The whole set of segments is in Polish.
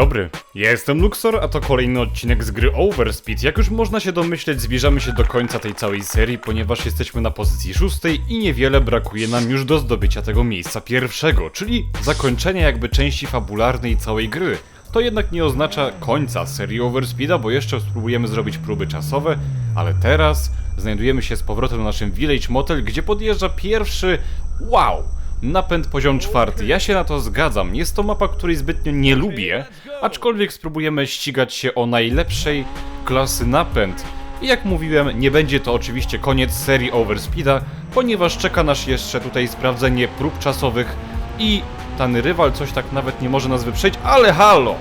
Dobry, ja jestem Luxor, a to kolejny odcinek z gry Overspeed. Jak już można się domyśleć, zbliżamy się do końca tej całej serii, ponieważ jesteśmy na pozycji szóstej i niewiele brakuje nam już do zdobycia tego miejsca pierwszego, czyli zakończenia jakby części fabularnej całej gry. To jednak nie oznacza końca serii Overspeeda, bo jeszcze spróbujemy zrobić próby czasowe, ale teraz znajdujemy się z powrotem na naszym Village Motel, gdzie podjeżdża pierwszy... Wow! Napęd poziom czwarty. Ja się na to zgadzam. Jest to mapa, której zbytnio nie lubię, aczkolwiek spróbujemy ścigać się o najlepszej klasy napęd. I jak mówiłem, nie będzie to oczywiście koniec serii Overspeeda, ponieważ czeka nas jeszcze tutaj sprawdzenie prób czasowych i ten rywal coś tak nawet nie może nas wyprzeć, ale halo!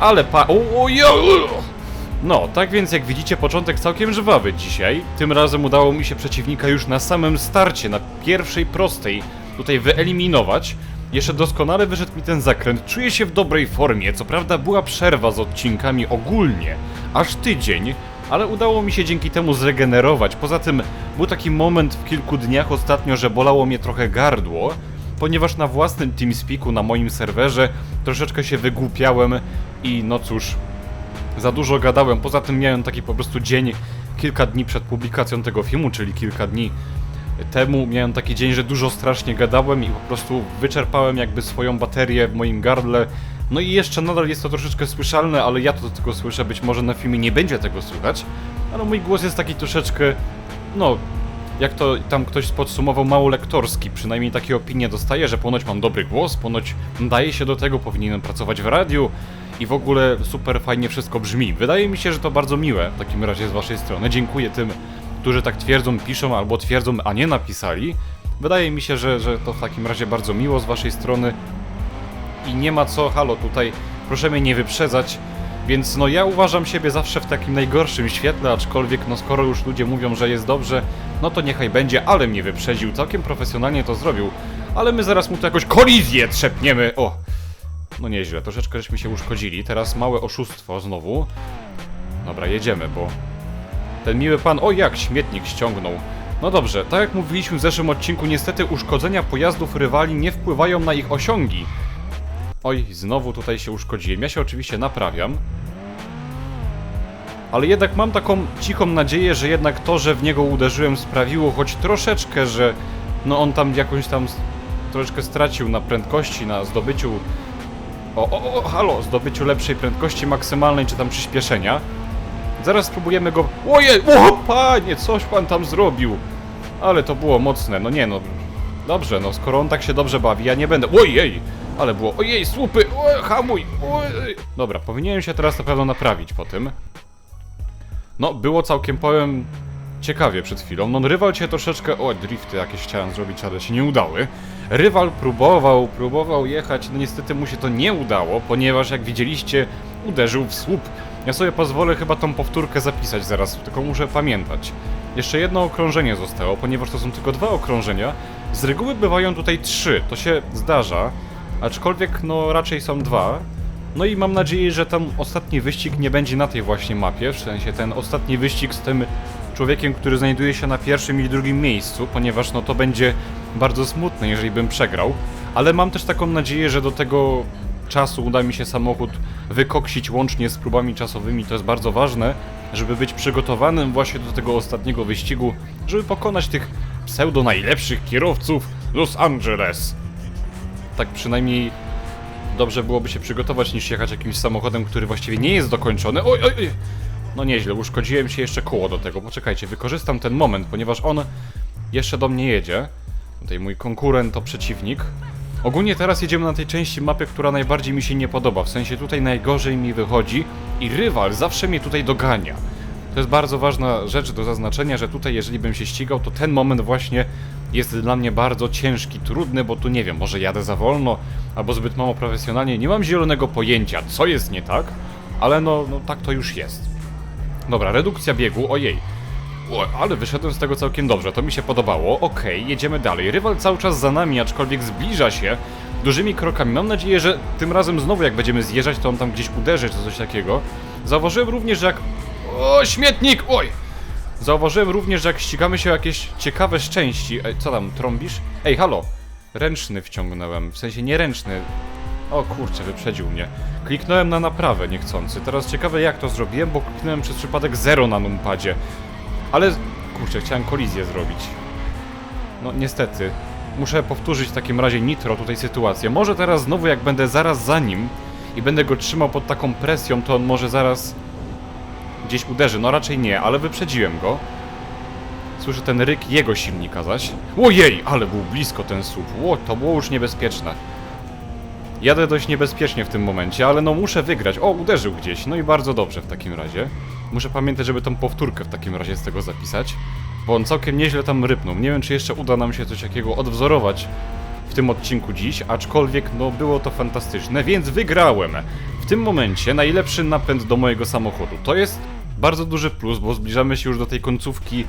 Ale pa... O, no, tak więc jak widzicie, początek całkiem żwawy dzisiaj. Tym razem udało mi się przeciwnika już na samym starcie, na pierwszej prostej, tutaj wyeliminować. Jeszcze doskonale wyszedł mi ten zakręt, czuję się w dobrej formie. Co prawda była przerwa z odcinkami ogólnie, aż tydzień, ale udało mi się dzięki temu zregenerować. Poza tym był taki moment w kilku dniach ostatnio, że bolało mnie trochę gardło, ponieważ na własnym TeamSpeaku na moim serwerze troszeczkę się wygłupiałem i no cóż, za dużo gadałem. Poza tym miałem taki po prostu dzień, kilka dni przed publikacją tego filmu, czyli kilka dni temu miałem taki dzień, że dużo strasznie gadałem i po prostu wyczerpałem jakby swoją baterię w moim gardle. No i jeszcze nadal jest to troszeczkę słyszalne, ale ja to tylko słyszę, być może na filmie nie będzie tego słychać, ale mój głos jest taki troszeczkę, no, jak to tam ktoś podsumował, mało lektorski. Przynajmniej takie opinie dostaję, że ponoć mam dobry głos, ponoć daje się do tego, powinienem pracować w radiu i w ogóle super fajnie wszystko brzmi. Wydaje mi się, że to bardzo miłe w takim razie z waszej strony. Dziękuję tym, którzy tak twierdzą, piszą albo twierdzą, a nie napisali. Wydaje mi się, że, że to w takim razie bardzo miło z waszej strony i nie ma co, halo, tutaj proszę mnie nie wyprzedzać, więc no ja uważam siebie zawsze w takim najgorszym świetle, aczkolwiek no skoro już ludzie mówią, że jest dobrze, no to niechaj będzie, ale mnie wyprzedził, całkiem profesjonalnie to zrobił, ale my zaraz mu tu jakoś kolizję trzepniemy, o! No nieźle, troszeczkę żeśmy się uszkodzili, teraz małe oszustwo znowu. Dobra, jedziemy, bo ten miły pan, o jak śmietnik ściągnął. No dobrze, tak jak mówiliśmy w zeszłym odcinku, niestety uszkodzenia pojazdów rywali nie wpływają na ich osiągi. Oj, znowu tutaj się uszkodziłem. Ja się oczywiście naprawiam. Ale jednak mam taką cichą nadzieję, że jednak to, że w niego uderzyłem sprawiło choć troszeczkę, że no on tam jakąś tam troszeczkę stracił na prędkości, na zdobyciu o, o, o, halo, zdobyciu lepszej prędkości maksymalnej czy tam przyspieszenia. Zaraz spróbujemy go... Ojej, o panie, coś pan tam zrobił. Ale to było mocne, no nie no. Dobrze, no skoro on tak się dobrze bawi, ja nie będę... Ojej, ale było... Ojej, słupy, o, hamuj, ojej. Dobra, powinienem się teraz na pewno naprawić po tym. No, było całkiem, powiem, ciekawie przed chwilą. No, rywal cię troszeczkę... O, drifty jakieś chciałem zrobić, ale się nie udały. Rywal próbował, próbował jechać, no niestety mu się to nie udało, ponieważ jak widzieliście, uderzył w słup. Ja sobie pozwolę chyba tą powtórkę zapisać zaraz, tylko muszę pamiętać. Jeszcze jedno okrążenie zostało, ponieważ to są tylko dwa okrążenia. Z reguły bywają tutaj trzy, to się zdarza, aczkolwiek no raczej są dwa. No i mam nadzieję, że tam ostatni wyścig nie będzie na tej właśnie mapie, w sensie ten ostatni wyścig z tym człowiekiem, który znajduje się na pierwszym i drugim miejscu, ponieważ no to będzie bardzo smutne, jeżeli bym przegrał. Ale mam też taką nadzieję, że do tego czasu uda mi się samochód wykoksić łącznie z próbami czasowymi. To jest bardzo ważne, żeby być przygotowanym właśnie do tego ostatniego wyścigu, żeby pokonać tych pseudo najlepszych kierowców Los Angeles. Tak przynajmniej dobrze byłoby się przygotować niż jechać jakimś samochodem, który właściwie nie jest dokończony. Oj, oj, oj. No nieźle, uszkodziłem się jeszcze koło do tego. Poczekajcie, wykorzystam ten moment, ponieważ on jeszcze do mnie jedzie. Tutaj mój konkurent to przeciwnik. Ogólnie teraz jedziemy na tej części mapy, która najbardziej mi się nie podoba. W sensie tutaj najgorzej mi wychodzi i rywal zawsze mnie tutaj dogania. To jest bardzo ważna rzecz do zaznaczenia, że tutaj jeżeli bym się ścigał, to ten moment właśnie jest dla mnie bardzo ciężki, trudny, bo tu nie wiem, może jadę za wolno, albo zbyt mało profesjonalnie, nie mam zielonego pojęcia, co jest nie tak, ale no, no tak to już jest. Dobra, redukcja biegu, ojej. O, ale wyszedłem z tego całkiem dobrze, to mi się podobało. Okej, jedziemy dalej. Rywal cały czas za nami, aczkolwiek zbliża się dużymi krokami. Mam nadzieję, że tym razem znowu jak będziemy zjeżdżać, to on tam gdzieś uderzy, czy coś takiego. Zauważyłem również, że jak... O, śmietnik! Oj! Zauważyłem również, że jak ścigamy się o jakieś ciekawe szczęści... Ej, co tam, trąbisz? Ej, halo! Ręczny wciągnąłem, w sensie nie ręczny. O kurczę, wyprzedził mnie. Kliknąłem na naprawę niechcący. Teraz ciekawe jak to zrobiłem, bo kliknąłem przez przypadek 0 na numpadzie. Ale kurczę, chciałem kolizję zrobić. No niestety. Muszę powtórzyć w takim razie Nitro tutaj sytuację. Może teraz znowu jak będę zaraz za nim i będę go trzymał pod taką presją, to on może zaraz gdzieś uderzy. No raczej nie, ale wyprzedziłem go. Słyszę ten ryk jego silnika zaś. Ojej, ale był blisko ten słup. Ło, to było już niebezpieczne. Jadę dość niebezpiecznie w tym momencie, ale no muszę wygrać. O, uderzył gdzieś. No i bardzo dobrze w takim razie. Muszę pamiętać, żeby tą powtórkę w takim razie z tego zapisać. Bo on całkiem nieźle tam rypnął. Nie wiem, czy jeszcze uda nam się coś takiego odwzorować w tym odcinku dziś, aczkolwiek no było to fantastyczne, więc wygrałem. W tym momencie najlepszy napęd do mojego samochodu. To jest bardzo duży plus, bo zbliżamy się już do tej końcówki,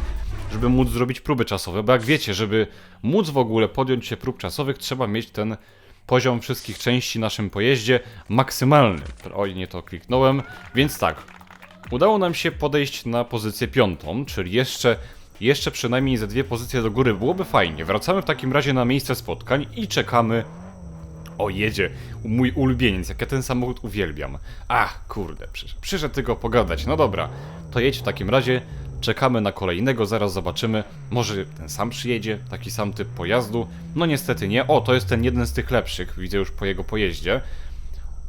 żeby móc zrobić próby czasowe, bo jak wiecie, żeby móc w ogóle podjąć się prób czasowych, trzeba mieć ten poziom wszystkich części naszym pojeździe maksymalny. Oj, nie to kliknąłem, więc tak. Udało nam się podejść na pozycję piątą, czyli jeszcze, jeszcze przynajmniej ze dwie pozycje do góry byłoby fajnie. Wracamy w takim razie na miejsce spotkań i czekamy o, jedzie. Mój ulubieniec, jak ja ten samochód uwielbiam. Ach, kurde, przyszedł, przyszedł tylko pogadać. No dobra, to jedź w takim razie. Czekamy na kolejnego, zaraz zobaczymy. Może ten sam przyjedzie, taki sam typ pojazdu. No niestety nie. O, to jest ten jeden z tych lepszych, widzę już po jego pojeździe.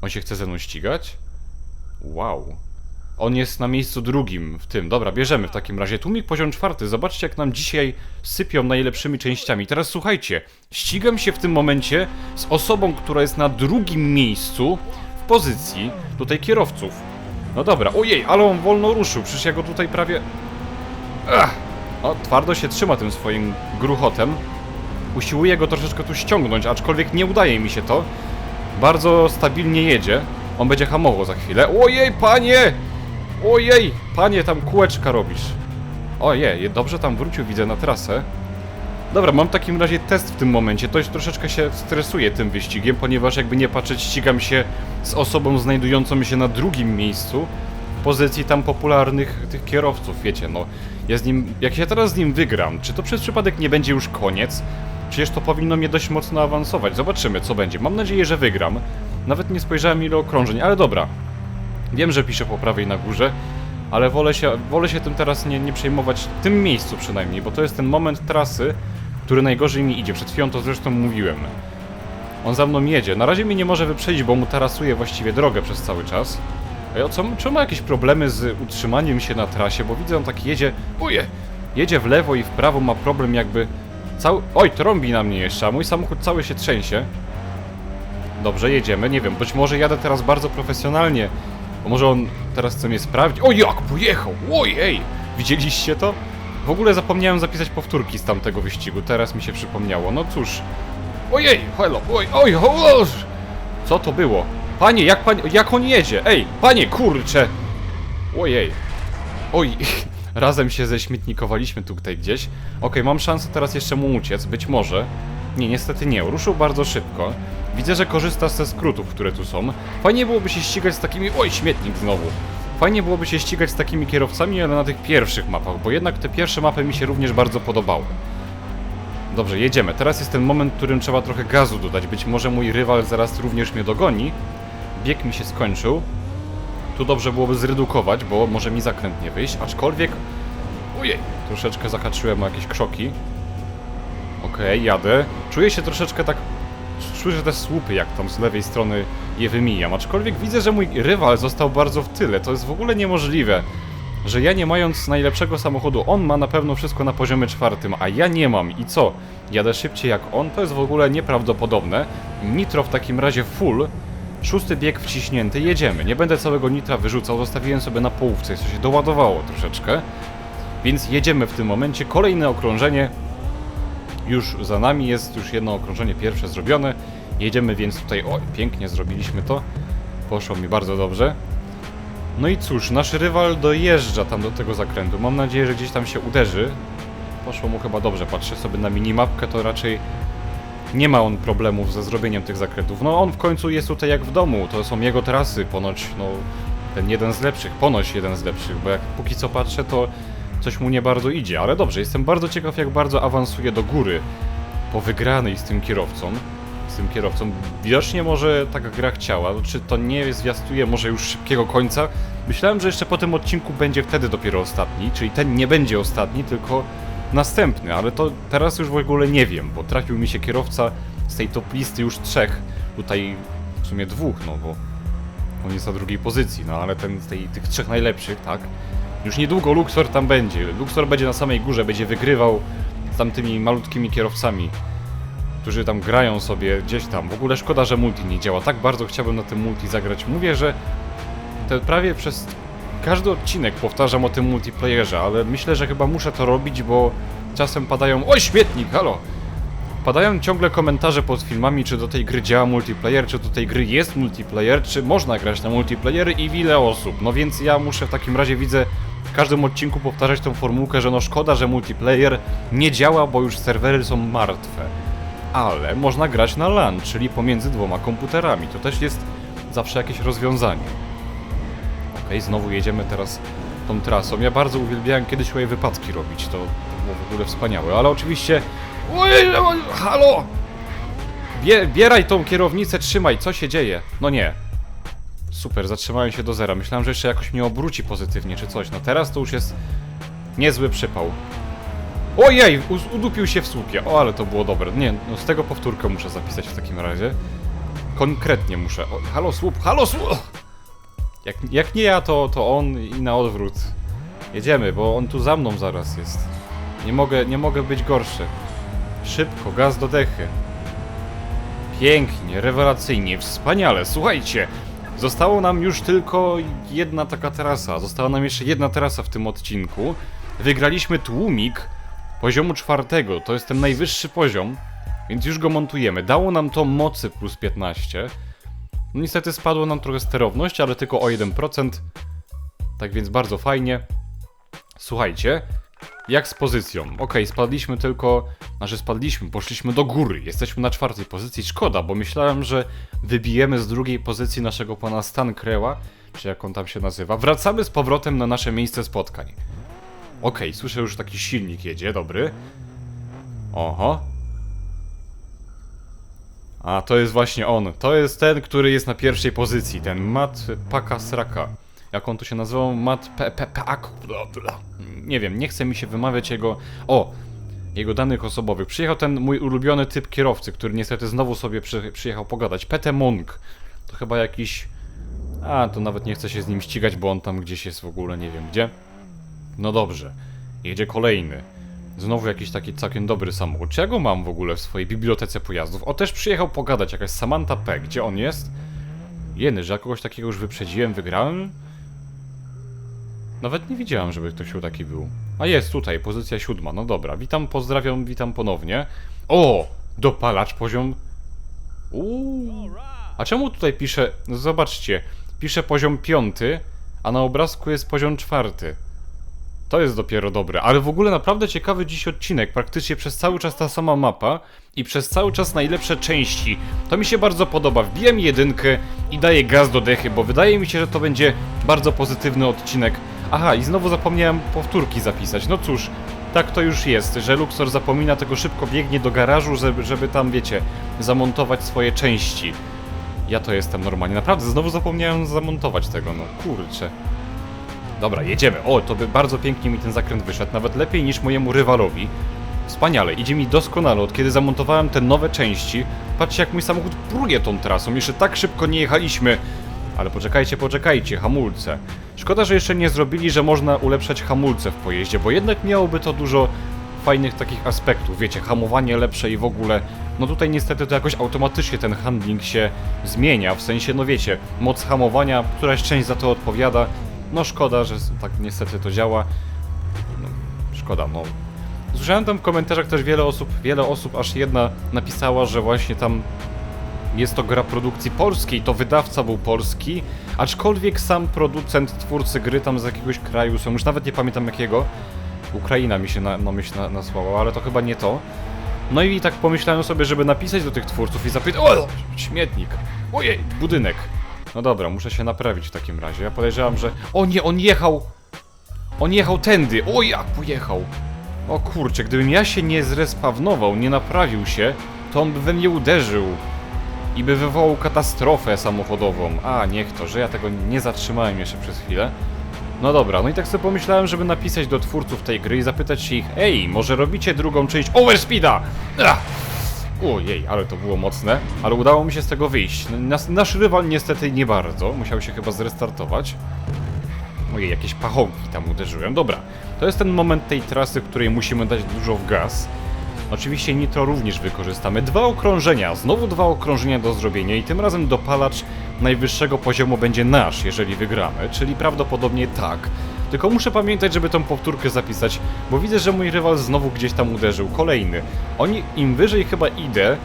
On się chce ze mną ścigać? Wow. On jest na miejscu drugim w tym. Dobra, bierzemy w takim razie. Tłumik poziom czwarty. Zobaczcie, jak nam dzisiaj sypią najlepszymi częściami. Teraz słuchajcie. Ścigam się w tym momencie z osobą, która jest na drugim miejscu w pozycji tutaj kierowców. No dobra, ojej, ale on wolno ruszył. Przecież ja go tutaj prawie... Ach! Twardo się trzyma tym swoim gruchotem. Usiłuję go troszeczkę tu ściągnąć, aczkolwiek nie udaje mi się to. Bardzo stabilnie jedzie. On będzie hamował za chwilę. Ojej, panie! Ojej, panie, tam kółeczka robisz. Ojej, dobrze tam wrócił, widzę, na trasę. Dobra, mam w takim razie test w tym momencie. To już troszeczkę się stresuję tym wyścigiem, ponieważ jakby nie patrzeć, ścigam się z osobą znajdującą się na drugim miejscu pozycji tam popularnych tych kierowców, wiecie, no. Ja z nim, jak ja teraz z nim wygram, czy to przez przypadek nie będzie już koniec? Przecież to powinno mnie dość mocno awansować. Zobaczymy, co będzie. Mam nadzieję, że wygram. Nawet nie spojrzałem ile okrążeń, ale dobra. Wiem, że piszę po prawej na górze, ale wolę się, wolę się tym teraz nie, nie przejmować, w tym miejscu przynajmniej, bo to jest ten moment trasy, który najgorzej mi idzie. Przed chwilą to zresztą mówiłem. On za mną jedzie. Na razie mnie nie może wyprzedzić, bo mu tarasuje właściwie drogę przez cały czas. A ja co, czy ma jakieś problemy z utrzymaniem się na trasie, bo widzę, on tak jedzie, uje, jedzie w lewo i w prawo, ma problem jakby cały... Oj, trąbi na mnie jeszcze, a mój samochód cały się trzęsie. Dobrze, jedziemy, nie wiem, być może jadę teraz bardzo profesjonalnie, bo może on teraz chce mnie sprawdzić. O, jak pojechał! Ojej! Widzieliście to? W ogóle zapomniałem zapisać powtórki z tamtego wyścigu, teraz mi się przypomniało. No cóż. Ojej, hello, oj, oj, oj, Co to było? Panie, jak pan, jak on jedzie? Ej, panie, kurcze! Ojej. Oj, razem się ześmietnikowaliśmy tutaj gdzieś. Okej, mam szansę teraz jeszcze mu uciec, być może. Nie, niestety nie, ruszył bardzo szybko. Widzę, że korzysta ze skrótów, które tu są. Fajnie byłoby się ścigać z takimi... Oj, śmietnik znowu. Fajnie byłoby się ścigać z takimi kierowcami, ale na tych pierwszych mapach, bo jednak te pierwsze mapy mi się również bardzo podobały. Dobrze, jedziemy. Teraz jest ten moment, w którym trzeba trochę gazu dodać. Być może mój rywal zaraz również mnie dogoni. Bieg mi się skończył. Tu dobrze byłoby zredukować, bo może mi zakręt nie wyjść, aczkolwiek... Ojej, troszeczkę zahaczyłem o jakieś krzoki. Okej, jadę. Czuję się troszeczkę tak... Słyszę te słupy, jak tam z lewej strony je wymijam, aczkolwiek widzę, że mój rywal został bardzo w tyle. To jest w ogóle niemożliwe, że ja nie mając najlepszego samochodu, on ma na pewno wszystko na poziomie czwartym, a ja nie mam. I co? Jadę szybciej jak on? To jest w ogóle nieprawdopodobne. Nitro w takim razie full. Szósty bieg wciśnięty, jedziemy. Nie będę całego nitra wyrzucał, zostawiłem sobie na połówce, jeszcze się doładowało troszeczkę. Więc jedziemy w tym momencie. Kolejne okrążenie, już za nami jest już jedno okrążenie pierwsze zrobione. Jedziemy więc tutaj, oj, pięknie zrobiliśmy to. Poszło mi bardzo dobrze. No i cóż, nasz rywal dojeżdża tam do tego zakrętu. Mam nadzieję, że gdzieś tam się uderzy. Poszło mu chyba dobrze, patrzę sobie na minimapkę, to raczej nie ma on problemów ze zrobieniem tych zakrętów. No on w końcu jest tutaj jak w domu, to są jego trasy, ponoć, no, ten jeden z lepszych, ponoć jeden z lepszych, bo jak póki co patrzę, to coś mu nie bardzo idzie, ale dobrze, jestem bardzo ciekaw, jak bardzo awansuje do góry po wygranej z tym kierowcą. z tym kierowcą. Widocznie może taka gra chciała. Czy to nie zwiastuje może już szybkiego końca? Myślałem, że jeszcze po tym odcinku będzie wtedy dopiero ostatni, czyli ten nie będzie ostatni, tylko następny, ale to teraz już w ogóle nie wiem, bo trafił mi się kierowca z tej top listy już trzech. Tutaj w sumie dwóch, no bo on jest na drugiej pozycji, no ale ten z tej, tych trzech najlepszych, tak? Już niedługo Luxor tam będzie. Luxor będzie na samej górze, będzie wygrywał z tamtymi malutkimi kierowcami, którzy tam grają sobie gdzieś tam. W ogóle szkoda, że multi nie działa. Tak bardzo chciałbym na tym multi zagrać. Mówię, że to prawie przez każdy odcinek powtarzam o tym multiplayerze, ale myślę, że chyba muszę to robić, bo czasem padają... Oj, śmietnik, halo! Padają ciągle komentarze pod filmami, czy do tej gry działa multiplayer, czy do tej gry jest multiplayer, czy można grać na multiplayer i w ile osób. No więc ja muszę w takim razie widzę w każdym odcinku powtarzać tą formułkę, że no szkoda, że multiplayer nie działa, bo już serwery są martwe. Ale można grać na LAN, czyli pomiędzy dwoma komputerami. To też jest zawsze jakieś rozwiązanie. Okej, znowu jedziemy teraz tą trasą. Ja bardzo uwielbiałem kiedyś swoje wypadki robić, to, było w ogóle wspaniałe, ale oczywiście... Ojej, oj, halo! Bie, bieraj tą kierownicę, trzymaj, co się dzieje? No nie. Super, zatrzymałem się do zera. Myślałem, że jeszcze jakoś mnie obróci pozytywnie czy coś. No teraz to już jest niezły przypał. Ojej, udupił się w słupie. O, ale to było dobre. Nie, no z tego powtórkę muszę zapisać w takim razie. Konkretnie muszę. O, halo słup, halo słup! Jak, jak nie ja, to, to on i na odwrót. Jedziemy, bo on tu za mną zaraz jest. Nie mogę, nie mogę być gorszy. Szybko, gaz do dechy. Pięknie, rewelacyjnie, wspaniale. Słuchajcie, zostało nam już tylko jedna taka trasa. Została nam jeszcze jedna trasa w tym odcinku. Wygraliśmy tłumik poziomu czwartego. To jest ten najwyższy poziom, więc już go montujemy. Dało nam to mocy plus 15. No niestety spadło nam trochę sterowność, ale tylko o 1%. Tak więc bardzo fajnie. Słuchajcie, jak z pozycją? Okej, spadliśmy tylko. Znaczy, spadliśmy, poszliśmy do góry. Jesteśmy na czwartej pozycji. Szkoda, bo myślałem, że wybijemy z drugiej pozycji naszego pana Stan Kreła, czy jak on tam się nazywa. Wracamy z powrotem na nasze miejsce spotkań. Okej, słyszę już taki silnik jedzie, dobry. Oho. A, to jest właśnie on. To jest ten, który jest na pierwszej pozycji. Ten Mat Pakasraka. Jak on tu się nazywał? Mat Pe Pe Pak. bla, bla. Nie wiem, nie chce mi się wymawiać jego. O! Jego danych osobowych. Przyjechał ten mój ulubiony typ kierowcy, który niestety znowu sobie przy, przyjechał pogadać. Pete Monk. To chyba jakiś. A, to nawet nie chcę się z nim ścigać, bo on tam gdzieś jest w ogóle, nie wiem gdzie. No dobrze. Jedzie kolejny. Znowu jakiś taki całkiem dobry samochód. Czy ja go mam w ogóle w swojej bibliotece pojazdów? O, też przyjechał pogadać, jakaś Samantha P. Gdzie on jest? Jeny, że ja kogoś takiego już wyprzedziłem, wygrałem? Nawet nie widziałem, żeby ktoś tu taki był. A jest tutaj, pozycja siódma. No dobra, witam, pozdrawiam, witam ponownie. O! Dopalacz poziom... Uuu. A czemu tutaj pisze... No zobaczcie, pisze poziom piąty, a na obrazku jest poziom czwarty. To jest dopiero dobre, ale w ogóle naprawdę ciekawy dziś odcinek. Praktycznie przez cały czas ta sama mapa i przez cały czas najlepsze części. To mi się bardzo podoba. Wbijam jedynkę i daję gaz do dechy, bo wydaje mi się, że to będzie bardzo pozytywny odcinek. Aha, i znowu zapomniałem powtórki zapisać. No cóż, tak to już jest, że Luxor zapomina tego szybko biegnie do garażu, żeby, żeby tam, wiecie, zamontować swoje części. Ja to jestem normalnie. Naprawdę, znowu zapomniałem zamontować tego, no kurczę. Dobra, jedziemy. O, to by bardzo pięknie mi ten zakręt wyszedł, nawet lepiej niż mojemu rywalowi. Wspaniale, idzie mi doskonale. Od kiedy zamontowałem te nowe części, patrzcie jak mój samochód pruje tą trasą. Jeszcze tak szybko nie jechaliśmy. Ale poczekajcie, poczekajcie, hamulce. Szkoda, że jeszcze nie zrobili, że można ulepszać hamulce w pojeździe, bo jednak miałoby to dużo fajnych takich aspektów. Wiecie, hamowanie lepsze i w ogóle. No tutaj niestety to jakoś automatycznie ten handling się zmienia. W sensie, no wiecie, moc hamowania, któraś część za to odpowiada. No szkoda, że tak niestety to działa. No, szkoda, no. Słyszałem tam w komentarzach też wiele osób, wiele osób, aż jedna napisała, że właśnie tam jest to gra produkcji polskiej, to wydawca był polski, aczkolwiek sam producent, twórcy gry tam z jakiegoś kraju są, już nawet nie pamiętam jakiego. Ukraina mi się na, na myśl na, nasłała, ale to chyba nie to. No i tak pomyślałem sobie, żeby napisać do tych twórców i zapytać, o, śmietnik, ojej, budynek. No dobra, muszę się naprawić w takim razie. Ja podejrzewam, że... O nie, on jechał! On jechał tędy! O jak pojechał! O kurczę, gdybym ja się nie zrespawnował, nie naprawił się, to on by we mnie uderzył. I by wywołał katastrofę samochodową. A, niech to, że ja tego nie zatrzymałem jeszcze przez chwilę. No dobra, no i tak sobie pomyślałem, żeby napisać do twórców tej gry i zapytać się ich, ej, może robicie drugą część Overspeeda? Ojej, ale to było mocne, ale udało mi się z tego wyjść. Nas, nasz rywal niestety nie bardzo, musiał się chyba zrestartować. Ojej, jakieś pachołki tam uderzyłem. Dobra, to jest ten moment tej trasy, w której musimy dać dużo w gaz. Oczywiście nitro również wykorzystamy. Dwa okrążenia, znowu dwa okrążenia do zrobienia i tym razem dopalacz najwyższego poziomu będzie nasz, jeżeli wygramy, czyli prawdopodobnie tak. Tylko muszę pamiętać, żeby tą powtórkę zapisać, bo widzę, że mój rywal znowu gdzieś tam uderzył. Kolejny. Oni, im wyżej chyba idę,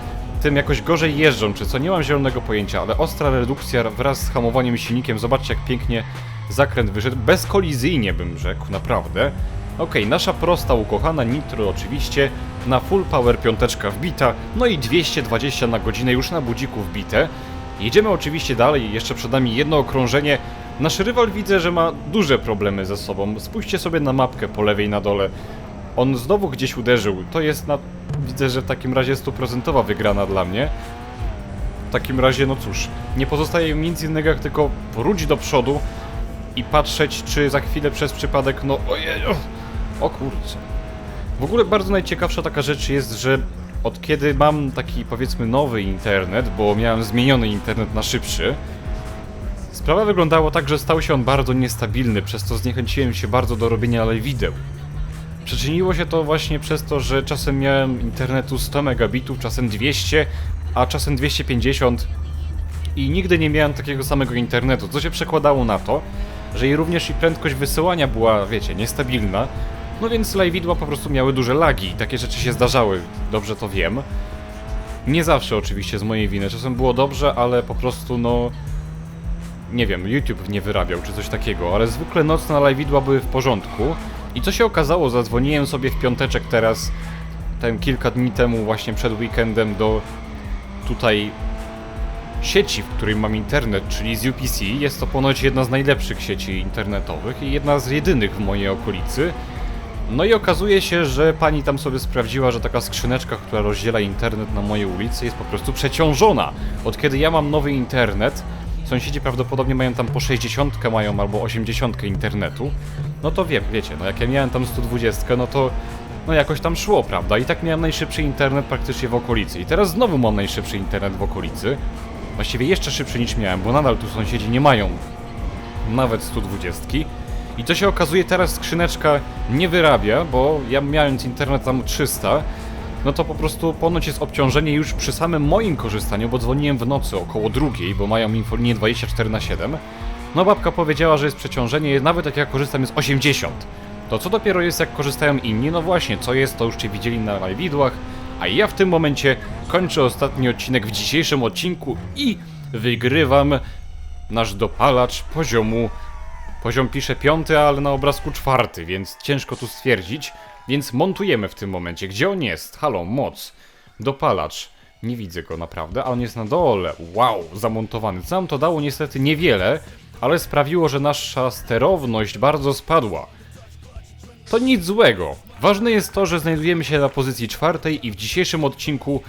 tym jakoś gorzej jeżdżą, czy co, nie mam zielonego pojęcia, ale ostra redukcja wraz z hamowaniem silnikiem, zobaczcie jak pięknie zakręt wyszedł, bezkolizyjnie bym rzekł, naprawdę. Okej, nasza prosta ukochana Nitro oczywiście, na full power piąteczka wbita, no i 220 na godzinę już na budziku wbite. Jedziemy oczywiście dalej, jeszcze przed nami jedno okrążenie. Nasz rywal widzę, że ma duże problemy ze sobą. Spójrzcie sobie na mapkę po lewej na dole. On znowu gdzieś uderzył. To jest na... Widzę, że w takim razie stuprocentowa wygrana dla mnie. W takim razie, no cóż, nie pozostaje mi nic innego jak tylko wrócić do przodu i patrzeć, czy za chwilę przez przypadek, no ojej, o, o kurczę. W ogóle bardzo najciekawsza taka rzecz jest, że od kiedy mam taki powiedzmy nowy internet, bo miałem zmieniony internet na szybszy, sprawa wyglądała tak, że stał się on bardzo niestabilny, przez to zniechęciłem się bardzo do robienia live'ideł. Przyczyniło się to właśnie przez to, że czasem miałem internetu 100 megabitów, czasem 200, a czasem 250 i nigdy nie miałem takiego samego internetu, co się przekładało na to, że i również i prędkość wysyłania była, wiecie, niestabilna, no więc live'idła po prostu miały duże lagi takie rzeczy się zdarzały, dobrze to wiem. Nie zawsze oczywiście z mojej winy, czasem było dobrze, ale po prostu no... Nie wiem, YouTube nie wyrabiał czy coś takiego, ale zwykle nocne live'idła były w porządku. I co się okazało, zadzwoniłem sobie w piąteczek teraz, ten kilka dni temu właśnie przed weekendem do tutaj sieci, w której mam internet, czyli z UPC. Jest to ponoć jedna z najlepszych sieci internetowych i jedna z jedynych w mojej okolicy. No i okazuje się, że pani tam sobie sprawdziła, że taka skrzyneczka, która rozdziela internet na mojej ulicy jest po prostu przeciążona. Od kiedy ja mam nowy internet, sąsiedzi prawdopodobnie mają tam po 60 mają albo 80 internetu, no to wiem, wiecie, no jak ja miałem tam 120, no to no jakoś tam szło, prawda? I tak miałem najszybszy internet praktycznie w okolicy. I teraz znowu mam najszybszy internet w okolicy. Właściwie jeszcze szybszy niż miałem, bo nadal tu sąsiedzi nie mają nawet 120. I to się okazuje teraz skrzyneczka nie wyrabia, bo ja mając internet tam 300, no to po prostu ponoć jest obciążenie już przy samym moim korzystaniu, bo dzwoniłem w nocy około drugiej, bo mają infolinię 24 na 7. No babka powiedziała, że jest przeciążenie, nawet jak ja korzystam jest 80. To co dopiero jest jak korzystają inni, no właśnie, co jest to już widzieli na live'idłach, a ja w tym momencie kończę ostatni odcinek w dzisiejszym odcinku i wygrywam nasz dopalacz poziomu Poziom pisze piąty, ale na obrazku czwarty, więc ciężko tu stwierdzić. Więc montujemy w tym momencie. Gdzie on jest? Halo, moc. Dopalacz. Nie widzę go naprawdę, a on jest na dole. Wow, zamontowany. Co nam to dało? Niestety niewiele, ale sprawiło, że nasza sterowność bardzo spadła. To nic złego. Ważne jest to, że znajdujemy się na pozycji czwartej i w dzisiejszym odcinku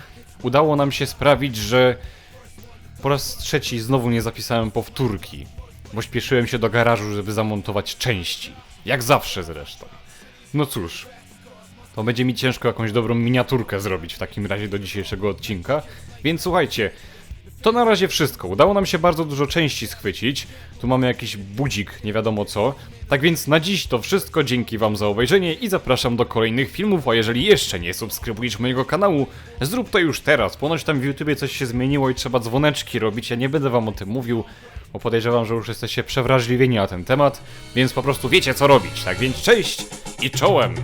udało nam się sprawić, że po raz trzeci znowu nie zapisałem powtórki bo śpieszyłem się do garażu, żeby zamontować części. Jak zawsze zresztą. No cóż, to będzie mi ciężko jakąś dobrą miniaturkę zrobić w takim razie do dzisiejszego odcinka. Więc słuchajcie, to na razie wszystko. Udało nam się bardzo dużo części schwycić. Tu mamy jakiś budzik, nie wiadomo co. Tak więc na dziś to wszystko. Dzięki Wam za obejrzenie i zapraszam do kolejnych filmów. A jeżeli jeszcze nie subskrybujesz mojego kanału, zrób to już teraz. Ponoć tam w YouTubie coś się zmieniło i trzeba dzwoneczki robić. Ja nie będę Wam o tym mówił, bo podejrzewam, że już jesteście przewrażliwieni na ten temat. Więc po prostu wiecie co robić. Tak więc cześć i czołem!